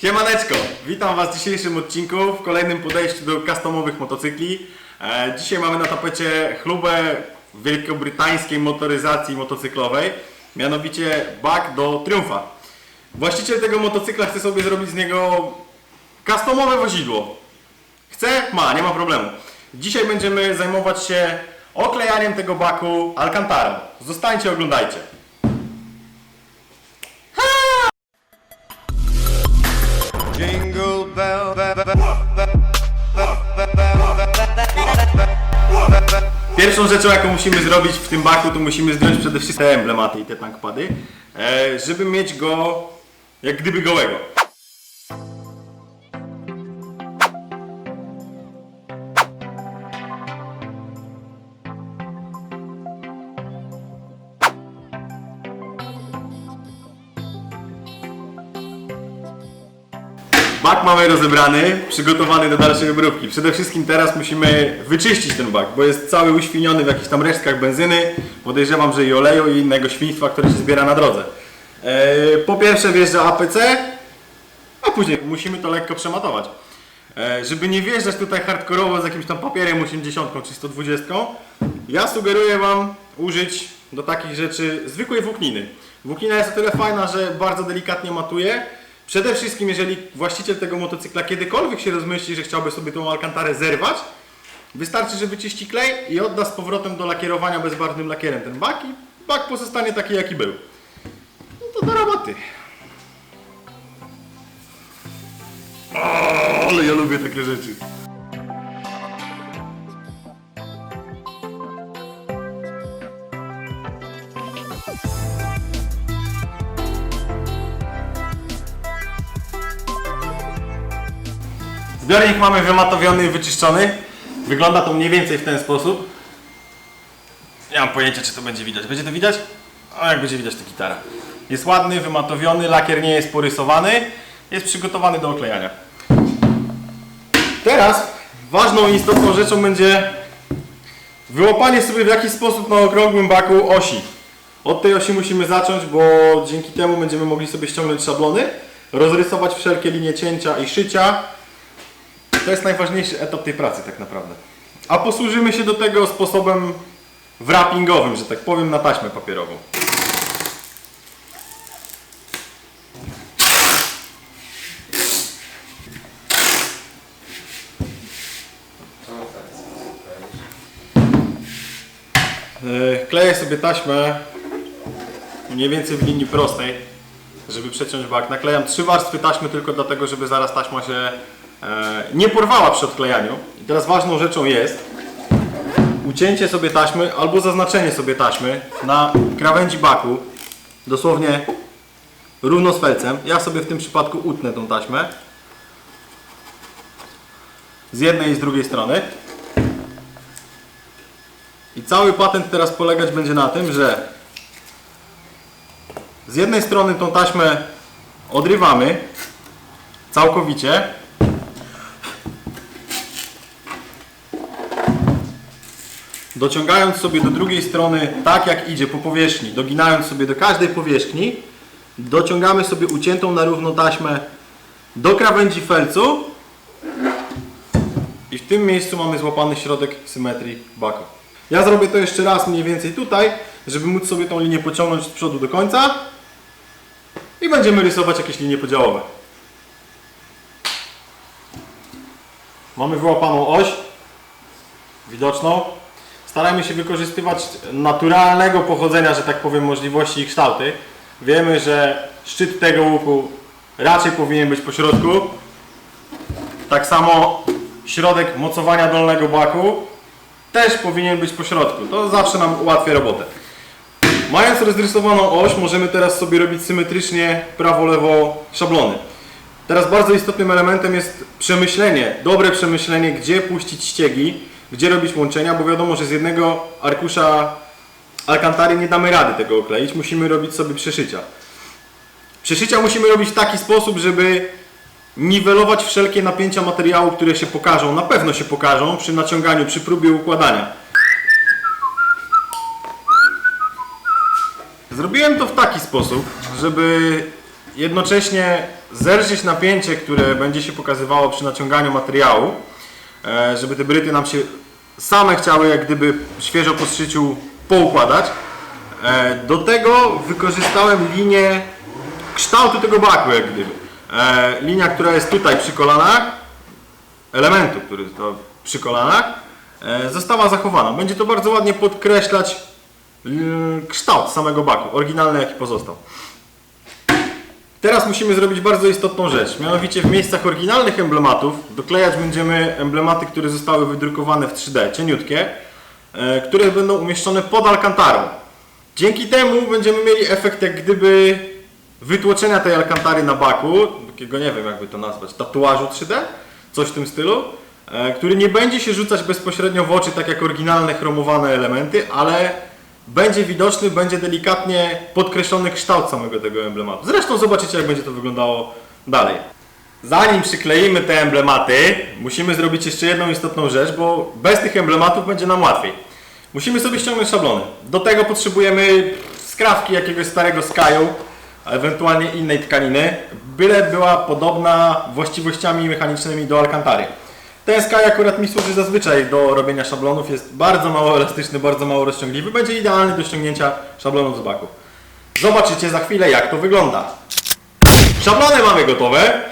Siemaneczko, witam Was w dzisiejszym odcinku w kolejnym podejściu do customowych motocykli. E, dzisiaj mamy na tapecie chlubę wielkobrytańskiej motoryzacji motocyklowej, mianowicie bak do Triumfa. Właściciel tego motocykla chce sobie zrobić z niego customowe wozidło. Chce? Ma, nie ma problemu. Dzisiaj będziemy zajmować się oklejaniem tego baku Alcantarą. Zostańcie, oglądajcie. Jingle bell, bell, bell, Pierwszą rzeczą, jaką musimy zrobić w tym baku, to musimy zdjąć przede wszystkim te emblematy i te tankpady, e, żeby mieć go jak gdyby gołego. Bak mamy rozebrany, przygotowany do dalszej obróbki. Przede wszystkim teraz musimy wyczyścić ten bak, bo jest cały uświniony w jakichś tam resztkach benzyny. Podejrzewam, że i oleju i innego świństwa, które się zbiera na drodze. Eee, po pierwsze wjeżdża APC, a później musimy to lekko przematować. Eee, żeby nie wjeżdżać tutaj hardkorowo z jakimś tam papierem 80 czy 120, ja sugeruję Wam użyć do takich rzeczy zwykłej włókniny. Włóknina jest o tyle fajna, że bardzo delikatnie matuje. Przede wszystkim, jeżeli właściciel tego motocykla kiedykolwiek się rozmyśli, że chciałby sobie tą alkantarę zerwać, wystarczy, że wyczyści klej i odda z powrotem do lakierowania bezbarwnym lakierem ten bak i bak pozostanie taki, jaki był. No to do roboty. O, ale ja lubię takie rzeczy. Zbiornik mamy wymatowiony i wyczyszczony. Wygląda to mniej więcej w ten sposób. Nie mam pojęcia, czy to będzie widać. Będzie to widać? A jak będzie widać, to gitara. Jest ładny, wymatowiony, lakier nie jest porysowany. Jest przygotowany do oklejania. Teraz ważną i istotną rzeczą będzie wyłapanie sobie w jakiś sposób na okrągłym baku osi. Od tej osi musimy zacząć, bo dzięki temu będziemy mogli sobie ściągnąć szablony, rozrysować wszelkie linie cięcia i szycia, to jest najważniejszy etap tej pracy tak naprawdę. A posłużymy się do tego sposobem wrappingowym, że tak powiem, na taśmę papierową. E, Kleję sobie taśmę mniej więcej w linii prostej, żeby przeciąć bak. Naklejam trzy warstwy taśmy tylko dlatego, żeby zaraz taśma się nie porwała przy odklejaniu. I teraz ważną rzeczą jest ucięcie sobie taśmy albo zaznaczenie sobie taśmy na krawędzi baku, dosłownie równo z felcem. Ja sobie w tym przypadku utnę tą taśmę z jednej i z drugiej strony. I cały patent teraz polegać będzie na tym, że z jednej strony tą taśmę odrywamy całkowicie. Dociągając sobie do drugiej strony tak jak idzie po powierzchni, doginając sobie do każdej powierzchni, dociągamy sobie uciętą na równo taśmę do krawędzi felcu i w tym miejscu mamy złapany środek symetrii baku. Ja zrobię to jeszcze raz mniej więcej tutaj, żeby móc sobie tą linię pociągnąć z przodu do końca i będziemy rysować jakieś linie podziałowe. Mamy wyłapaną oś widoczną. Starajmy się wykorzystywać naturalnego pochodzenia, że tak powiem, możliwości i kształty. Wiemy, że szczyt tego łuku raczej powinien być po środku. Tak samo środek mocowania dolnego baku też powinien być po środku. To zawsze nam ułatwia robotę. Mając rozrysowaną oś, możemy teraz sobie robić symetrycznie prawo-lewo szablony. Teraz bardzo istotnym elementem jest przemyślenie, dobre przemyślenie, gdzie puścić ściegi, gdzie robić łączenia, bo wiadomo, że z jednego arkusza alkantary nie damy rady tego okleić, musimy robić sobie przeszycia. Przeszycia musimy robić w taki sposób, żeby niwelować wszelkie napięcia materiału, które się pokażą, na pewno się pokażą przy naciąganiu, przy próbie układania. Zrobiłem to w taki sposób, żeby jednocześnie zerżyć napięcie, które będzie się pokazywało przy naciąganiu materiału, żeby te bryty nam się same chciały jak gdyby świeżo po zszyciu poukładać. E, Do tego wykorzystałem linię kształtu tego baku jak gdyby. E, Linia, która jest tutaj przy kolanach, elementu, który jest przy kolanach, e, została zachowana. Będzie to bardzo ładnie podkreślać kształt samego baku, oryginalny jaki pozostał. Teraz musimy zrobić bardzo istotną rzecz, mianowicie w miejscach oryginalnych emblematów doklejać będziemy emblematy, które zostały wydrukowane w 3D, cieniutkie, e, które będą umieszczone pod alkantarą. Dzięki temu będziemy mieli efekt jak gdyby wytłoczenia tej alkantary na baku, takiego nie wiem jakby to nazwać, tatuażu 3D, coś w tym stylu, e, który nie będzie się rzucać bezpośrednio w oczy tak jak oryginalne chromowane elementy, ale będzie widoczny, będzie delikatnie podkreślony kształt samego tego emblematu. Zresztą zobaczycie jak będzie to wyglądało dalej. Zanim przykleimy te emblematy, musimy zrobić jeszcze jedną istotną rzecz, bo bez tych emblematów będzie nam łatwiej. Musimy sobie ściągnąć szablony. Do tego potrzebujemy skrawki jakiegoś starego skaju, ewentualnie innej tkaniny, byle była podobna właściwościami mechanicznymi do alkantary. Ten skaj akurat mi służy zazwyczaj do robienia szablonów, jest bardzo mało elastyczny, bardzo mało rozciągliwy, będzie idealny do ściągnięcia szablonów z baku. Zobaczycie za chwilę jak to wygląda. Szablony mamy gotowe.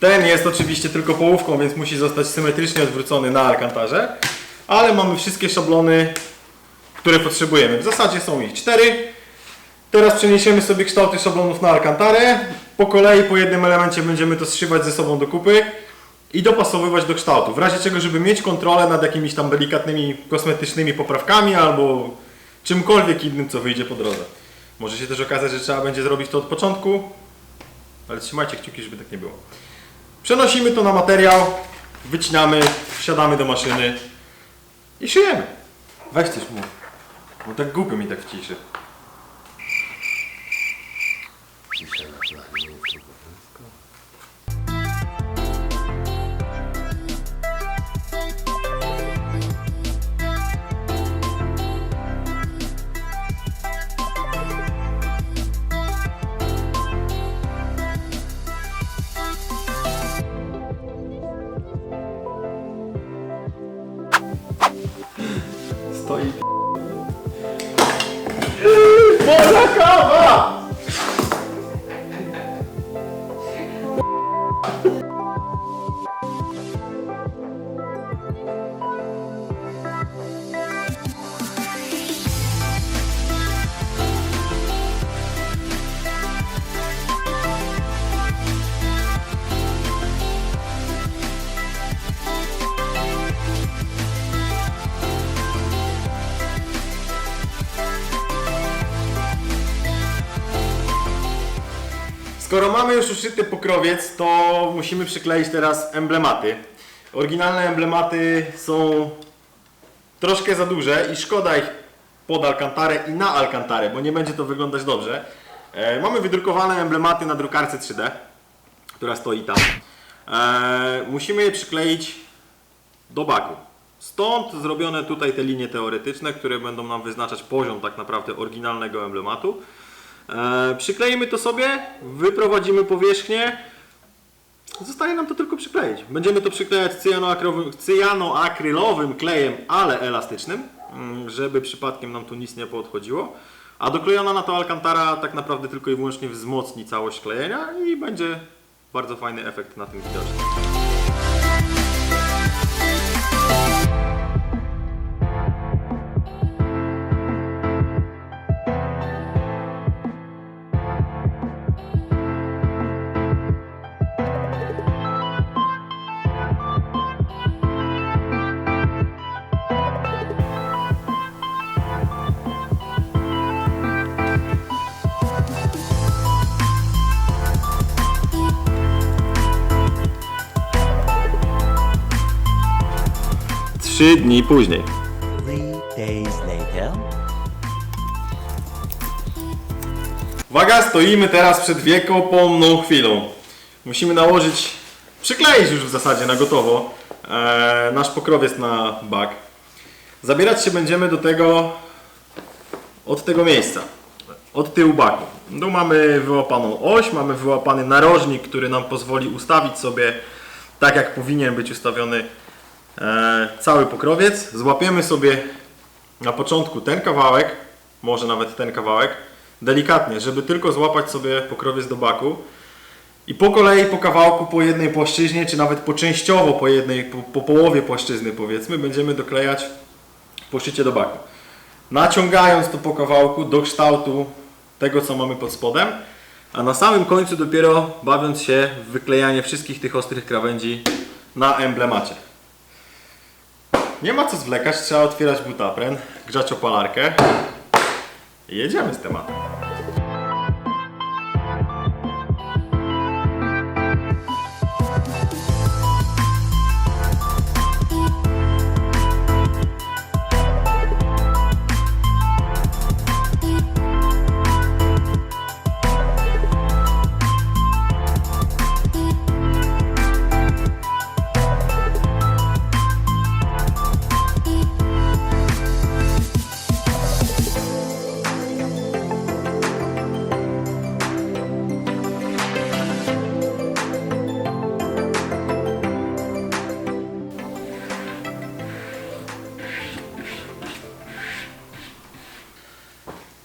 Ten jest oczywiście tylko połówką, więc musi zostać symetrycznie odwrócony na alkantarze. Ale mamy wszystkie szablony, które potrzebujemy. W zasadzie są ich cztery. Teraz przeniesiemy sobie kształty szablonów na alkantarę. Po kolei, po jednym elemencie będziemy to zszywać ze sobą do kupy i dopasowywać do kształtu. W razie czego, żeby mieć kontrolę nad jakimiś tam delikatnymi kosmetycznymi poprawkami albo czymkolwiek innym, co wyjdzie po drodze. Może się też okazać, że trzeba będzie zrobić to od początku, ale trzymajcie kciuki, żeby tak nie było. Przenosimy to na materiał, wycinamy, wsiadamy do maszyny i szyjemy. Weź coś mów, bo tak głupio mi tak w ciszy. Skoro mamy już uszyty pokrowiec, to musimy przykleić teraz emblematy. Oryginalne emblematy są troszkę za duże i szkoda ich pod alkantarę i na alkantarę, bo nie będzie to wyglądać dobrze. E, mamy wydrukowane emblematy na drukarce 3D, która stoi tam. E, musimy je przykleić do baku. Stąd zrobione tutaj te linie teoretyczne, które będą nam wyznaczać poziom tak naprawdę oryginalnego emblematu. E, przykleimy to sobie, wyprowadzimy powierzchnię. Zostaje nam to tylko przykleić. Będziemy to przyklejać cyjanoakrylowym, klejem, ale elastycznym, mm, żeby przypadkiem nam tu nic nie podchodziło. A doklejona na to alcantara tak naprawdę tylko i wyłącznie wzmocni całość klejenia i będzie bardzo fajny efekt na tym widoczny. Trzy dni później. Uwaga, stoimy teraz przed wiekopomną chwilą. Musimy nałożyć, przykleić już w zasadzie na gotowo e, nasz pokrowiec na bak. Zabierać się będziemy do tego od tego miejsca. od tyłu baku. Tu mamy wyłapaną oś, mamy wyłapany narożnik, który nam pozwoli ustawić sobie tak jak powinien być ustawiony cały pokrowiec. Złapiemy sobie na początku ten kawałek, może nawet ten kawałek, delikatnie, żeby tylko złapać sobie pokrowiec do baku. I po kolei, po kawałku, po jednej płaszczyźnie, czy nawet po częściowo po jednej, po, po połowie płaszczyzny powiedzmy, będziemy doklejać poszycie do baku. Naciągając to po kawałku do kształtu tego, co mamy pod spodem, a na samym końcu dopiero bawiąc się w wyklejanie wszystkich tych ostrych krawędzi na emblemacie. Nie ma co zwlekać, trzeba otwierać butapren, grzać opalarkę i jedziemy z tematem.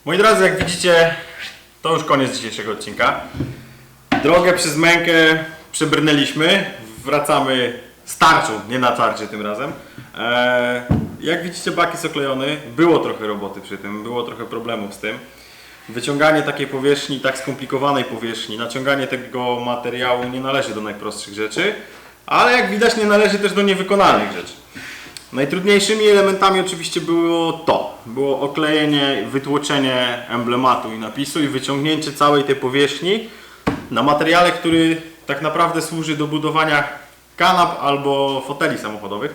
Moi drodzy, jak widzicie, to już koniec dzisiejszego odcinka. Drogę przez mękę przebrnęliśmy. Wracamy z tarczą, nie na tarczy tym razem. Eee, jak widzicie, bak jest oklejony. Było trochę roboty przy tym, było trochę problemów z tym. Wyciąganie takiej powierzchni, tak skomplikowanej powierzchni, naciąganie tego materiału nie należy do najprostszych rzeczy, ale jak widać nie należy też do niewykonalnych rzeczy. Najtrudniejszymi elementami oczywiście było to. Było oklejenie, wytłoczenie emblematu i napisu i wyciągnięcie całej tej powierzchni na materiale, który tak naprawdę służy do budowania kanap albo foteli samochodowych.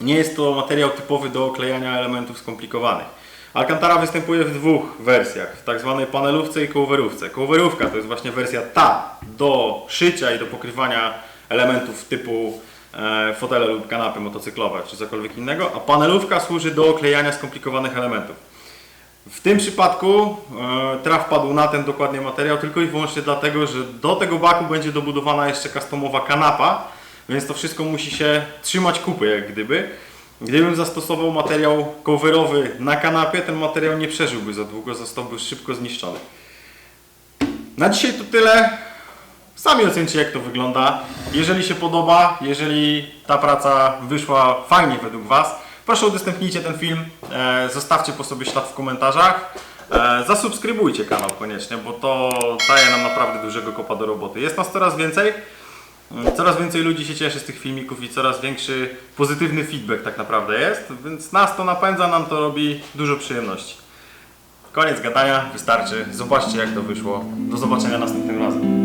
Nie jest to materiał typowy do oklejania elementów skomplikowanych. Alcantara występuje w dwóch wersjach, w tak zwanej panelówce i coverówce. Coverówka to jest właśnie wersja ta do szycia i do pokrywania elementów typu fotele lub kanapy motocyklowe czy cokolwiek innego, a panelówka służy do oklejania skomplikowanych elementów. W tym przypadku e, traf padł na ten dokładnie materiał tylko i wyłącznie dlatego, że do tego baku będzie dobudowana jeszcze customowa kanapa, więc to wszystko musi się trzymać kupy jak gdyby. Gdybym zastosował materiał coverowy na kanapie, ten materiał nie przeżyłby za długo, zostałby szybko zniszczony. Na dzisiaj to tyle. Sami ocencie jak to wygląda. Jeżeli się podoba, jeżeli ta praca wyszła fajnie według Was, proszę udostępnijcie ten film, e, zostawcie po sobie ślad w komentarzach, e, zasubskrybujcie kanał koniecznie, bo to daje nam naprawdę dużego kopa do roboty. Jest nas coraz więcej, mm, coraz więcej ludzi się cieszy z tych filmików i coraz większy pozytywny feedback tak naprawdę jest, więc nas to napędza, nam to robi dużo przyjemności. Koniec gadania, wystarczy. Zobaczcie jak to wyszło. Do zobaczenia następnym razem.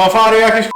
Fanfary jakieś